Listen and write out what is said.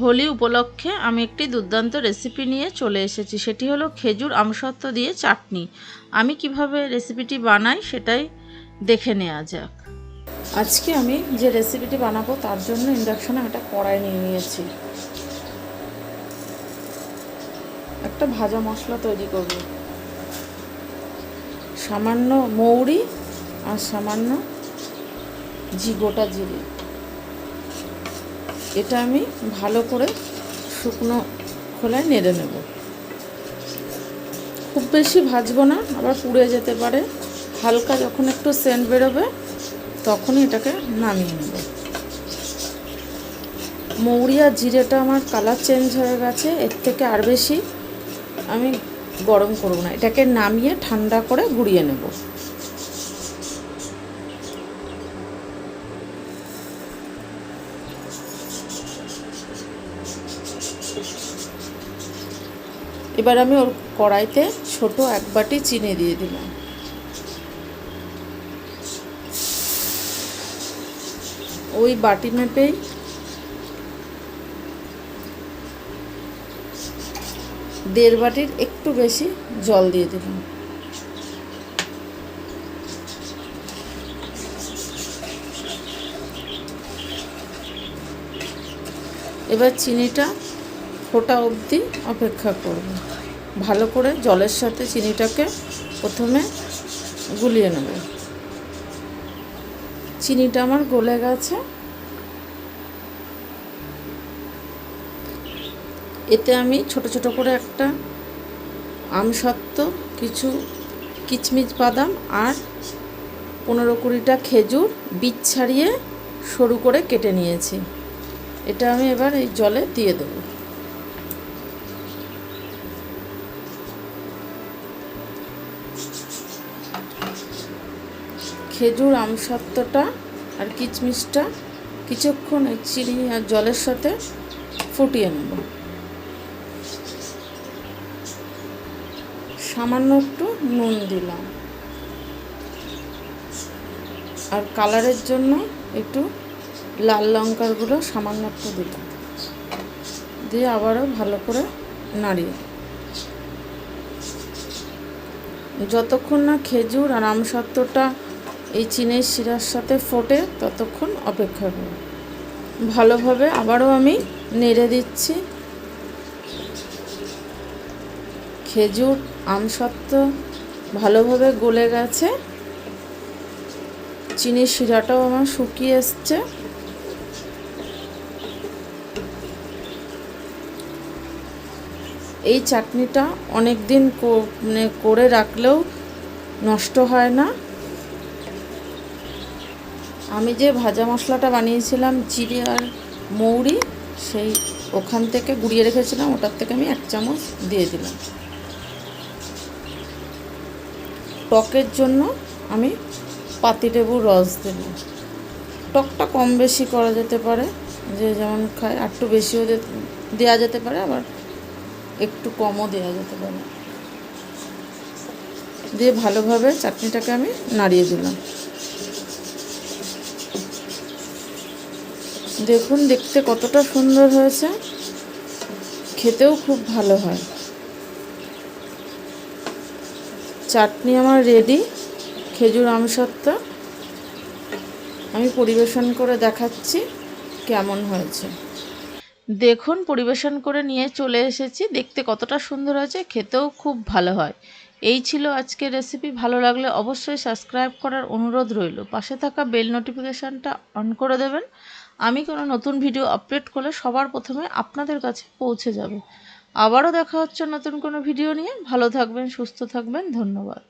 হোলি উপলক্ষে আমি একটি দুর্দান্ত রেসিপি নিয়ে চলে এসেছি। সেটি হলো খেজুর আমসত্ত্ব দিয়ে চাটনি। আমি কীভাবে রেসিপিটি বানাই সেটাই দেখে নেওয়া যাক। আজকে আমি যে রেসিপিটি বানাবো তার জন্য ইন্ডাকশনে একটা কড়াই নিয়ে নিয়েছি। একটা ভাজা মশলা তৈরি করব। সামান্য মৌরি আর সামান্য জি, গোটা জিরে। এটা আমি ভালো করে শুকনো খোলায় নেড়ে নেব। খুব বেশি ভাজবো না, আবার পুড়ে যেতে পারে। হালকা যখন একটু সেন্ট বেরোবে, তখনই এটাকে নামিয়ে নেব। মৌরিয়া জিরেটা আমার কালার চেঞ্জ হয়ে গেছে, এর থেকে আর বেশি আমি গরম করব না। এটাকে নামিয়ে ঠান্ডা করে গুঁড়িয়ে নেব। এবার আমি ওর কড়াইতে ছোট এক বাটি চিনি দিয়ে দিলাম। ওই বাটি মেপেই দেড় বাটির একটু বেশি জল দিয়ে দিলাম। এবার চিনিটা ফোটা অবধি অপেক্ষা করব। ভালো করে জলের সাথে চিনিটাকে প্রথমে গুলিয়ে নেব। চিনিটা আমার গলে গেছে। এতে আমি ছোট ছোট করে একটা আমসত্ত্ব, কিছু কিচমিচ বাদাম আর পনেরো কুড়িটা খেজুর বীজ ছাড়িয়ে সরু করে কেটে নিয়েছি। এটা আমি এবার এই জলে দিয়ে দেবো। খেজুর আমসত্ত্বটা আর কিচমিচটা কিছুক্ষণ এই চিনি আর জলের সাথে ফুটিয়ে নেব। সামান্য একটু নুন দিলাম। আর কালারের জন্য একটু লাল লঙ্কার গুঁড়ো সামান্য একটু দিলাম। দিয়ে আবারও ভালো করে নাড়িয়ে যতক্ষণ না খেজুর আর আমসত্ত্বটা এই চিনের শিরার সাথে ফোটে ততক্ষণ অপেক্ষা করব ভালোভাবে আবারও আমি নেড়ে দিচ্ছি। খেজুর আমসত্ত্ব ভালোভাবে গলে গেছে। চিনির শিরাটাও আমার শুকিয়ে এসছে। এই চাটনিটা অনেক দিন মানে করে রাখলেও নষ্ট হয় না। আমি যে ভাজা মশলাটা বানিয়েছিলাম জিরে আর মৌরি, সেই ওখান থেকে গুঁড়িয়ে রেখেছিলাম, ওটার থেকে আমি এক চামচ দিয়ে দিলাম। টকের জন্য আমি পাতিলেবুর রস দিলাম। টকটা কম বেশি করা যেতে পারে, যে যেমন খায়, আর একটু বেশিও দেওয়া যেতে পারে, আবার একটু কমও দেওয়া যেতে পারে। দিয়ে ভালোভাবে চাটনিটাকে আমি নাড়িয়ে দিলাম। দেখুন, দেখতে কতটা সুন্দর হয়েছে। খেতেও খুব ভালো হয়। চাটনি আমার রেডি খেজুর আমসত্ত্ব। আমি পরিবেশন করে দেখাচ্ছি কেমন হয়েছে। দেখুন, পরিবেশন করে নিয়ে চলে এসেছি। দেখতে কতটা সুন্দর হয়েছে, খেতেও খুব ভালো হয়। এই ছিল আজকের রেসিপি ভালো লাগলে অবশ্যই সাবস্ক্রাইব করার অনুরোধ রইল। পাশে থাকা বেল নোটিফিকেশানটা অন করে দেবেন। আমি কোনো নতুন ভিডিও আপলোড করলে সবার প্রথমে আপনাদের কাছে পৌঁছে যাবে। আবারও দেখা হচ্ছে নতুন কোনো ভিডিও নিয়ে। ভালো থাকবেন, সুস্থ থাকবেন। ধন্যবাদ।